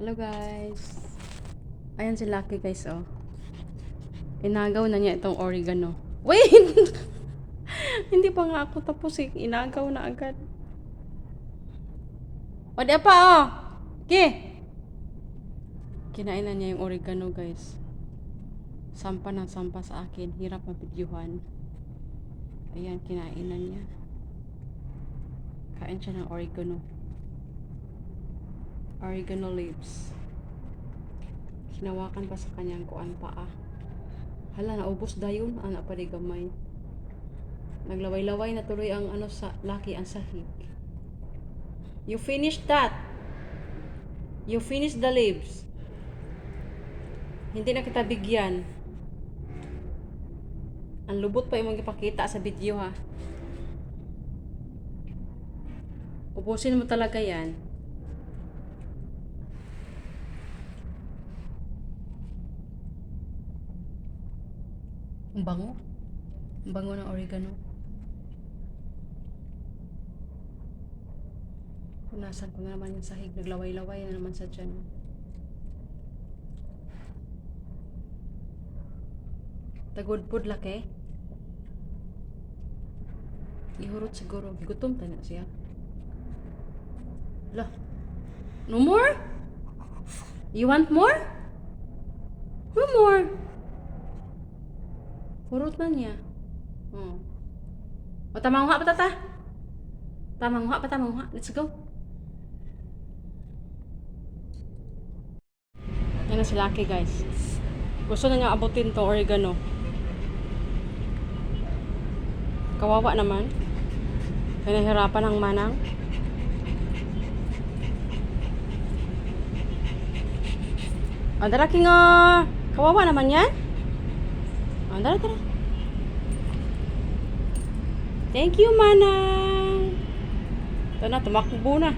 Hello guys. Ayan si Lucky guys oh. Inagaw na niya itong oregano. Wait! Hindi pa nga ako tapos eh. Inagaw na agad. O di pa oh. Okay. Kinain na niya yung oregano guys. Sampa ng sampa sa akin. Hirap mabidyuhan. Ayan, kinain na niya. Kain siya ng oregano. Oregano leaves. Hinawakan pa sa kanyang kuan paa. Hala, naubos dayon. Anak pa di gamay. Naglaway-laway na tuloy ang ano sa laki ang sahig. You finished that. You finished the leaves. Hindi na kita bigyan. Ang lubot pa yung ipakita sa video ha. Ubusin mo talaga yan. Ang bango. Ang bango ng oregano. Punasan ko na naman yung sahig. Naglaway-laway na naman sa dyan. Tagudpod laki. Ihurot siguro. Gutom ta na siya. Lah. No more? You want more? No more. Hurot na niya. Hmm. O tamang pa tata. Tamang pa tamang Let's go. Yan na si Lucky guys. Gusto na niya abutin to oregano. Kawawa naman. Kaya nahirapan ang manang. Ah, dara king ah, kawawa naman yan. Dara, dara. Thank you, manang. Ito na, tumakbo na.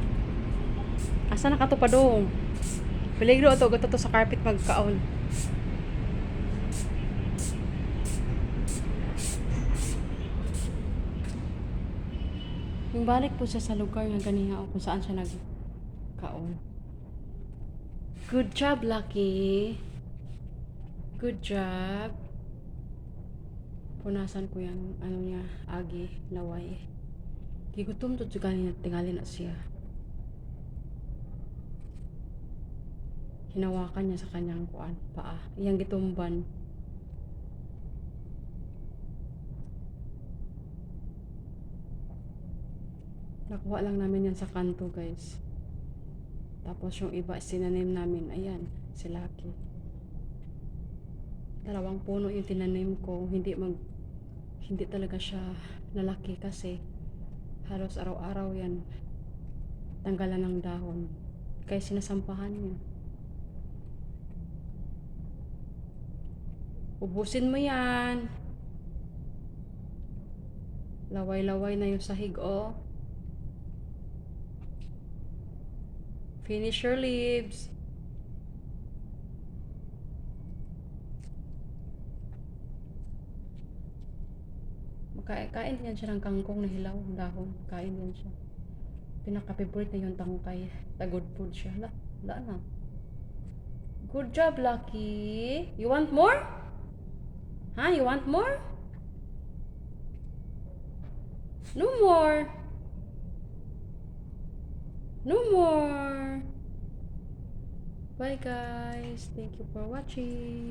Asa na ka to pa doon? Peligro ito, gato to sa carpet magkaon. Yung balik po siya sa lugar nga ganiha o kung saan siya nagkaon. Good job, Lucky. Good job. Punasan ko yung ano niya, agi, laway. Gigutom to juga niya, tingali na siya. Hinawakan niya sa kanyang kuan, paa. Iyang gitumban. Nakuha lang namin yan sa kanto, guys. Tapos yung iba, sinanim namin. Ayan, si Lucky. Dalawang puno yung tinanim ko. Hindi mag... Hindi talaga siya lalaki kasi halos araw-araw yan tanggalan ng dahon. Kaya sinasampahan niya. Ubusin mo yan. Laway-laway na yung sahig, oh. Finish your leaves. Kain din yan siya ng kangkong na hilaw, dahon. Kain din siya. Pinaka-favorite na yung tangkay. Tagod food siya. La, la na. Good job, Lucky. You want more? Huh? You want more? No more. No more. Bye guys. Thank you for watching.